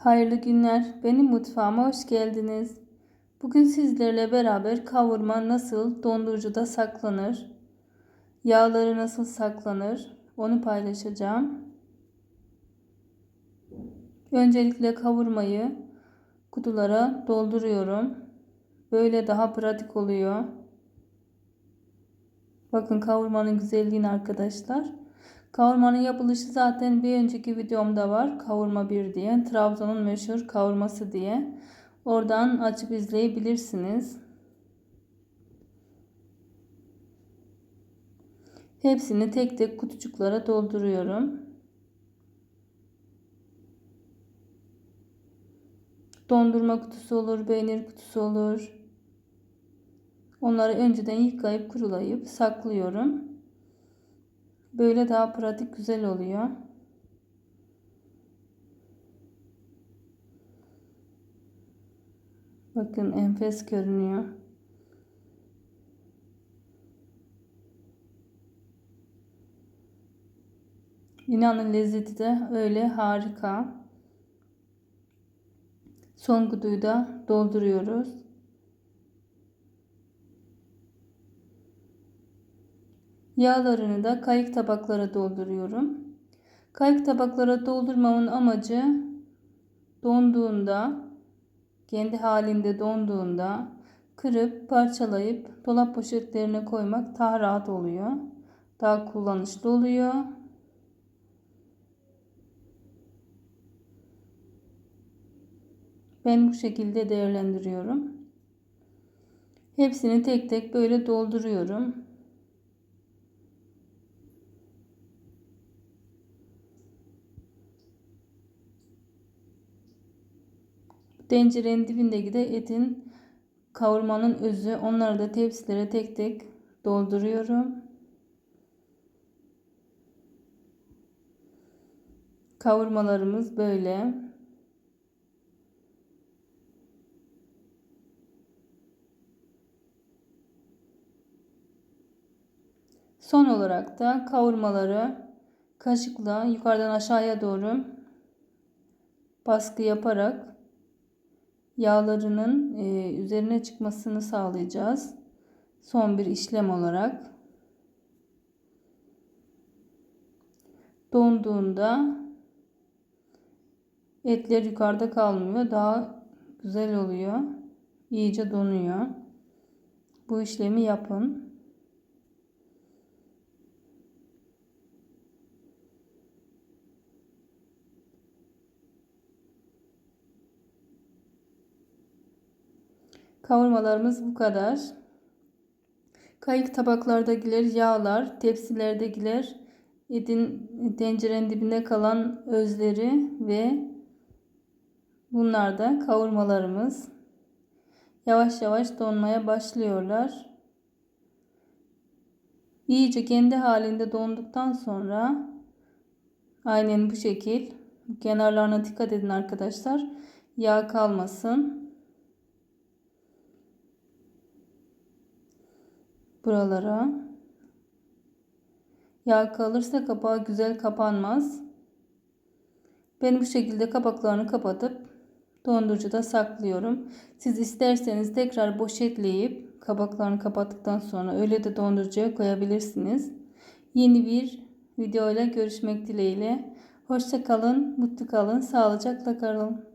Hayırlı günler. Benim mutfağıma hoş geldiniz. Bugün sizlerle beraber kavurma nasıl dondurucuda saklanır, yağları nasıl saklanır onu paylaşacağım. Öncelikle kavurmayı kutulara dolduruyorum. Böyle daha pratik oluyor. Bakın kavurmanın güzelliğini arkadaşlar. Kavurmanın yapılışı zaten bir önceki videomda var. Kavurma 1 diye. Trabzon'un meşhur kavurması diye. Oradan açıp izleyebilirsiniz. Hepsini tek tek kutucuklara dolduruyorum. Dondurma kutusu olur, peynir kutusu olur. Onları önceden yıkayıp kurulayıp saklıyorum. Böyle daha pratik güzel oluyor. Bakın enfes görünüyor. İnanın lezzeti de öyle harika. Son kutuyu da dolduruyoruz. Yağlarını da kayık tabaklara dolduruyorum. Kayık tabaklara doldurmamın amacı donduğunda kendi halinde donduğunda kırıp parçalayıp dolap poşetlerine koymak daha rahat oluyor. Daha kullanışlı oluyor. Ben bu şekilde değerlendiriyorum. Hepsini tek tek böyle dolduruyorum. Tencerenin dibindeki de etin kavurmanın özü. Onları da tepsilere tek tek dolduruyorum. Kavurmalarımız böyle. Son olarak da kavurmaları kaşıkla yukarıdan aşağıya doğru baskı yaparak yağlarının e, üzerine çıkmasını sağlayacağız. Son bir işlem olarak. Donduğunda etler yukarıda kalmıyor. Daha güzel oluyor. İyice donuyor. Bu işlemi yapın. Kavurmalarımız bu kadar. Kayık tabaklardakiler yağlar, tepsilerdekiler etin tencerenin dibinde kalan özleri ve bunlar da kavurmalarımız. Yavaş yavaş donmaya başlıyorlar. İyice kendi halinde donduktan sonra aynen bu şekil kenarlarına dikkat edin arkadaşlar. Yağ kalmasın. Buralara. Yağ kalırsa kapağı güzel kapanmaz. Ben bu şekilde kapaklarını kapatıp dondurucuda saklıyorum. Siz isterseniz tekrar poşetleyip kapaklarını kapattıktan sonra öyle de dondurucuya koyabilirsiniz. Yeni bir videoyla görüşmek dileğiyle. Hoşça kalın, mutlu kalın, sağlıcakla kalın.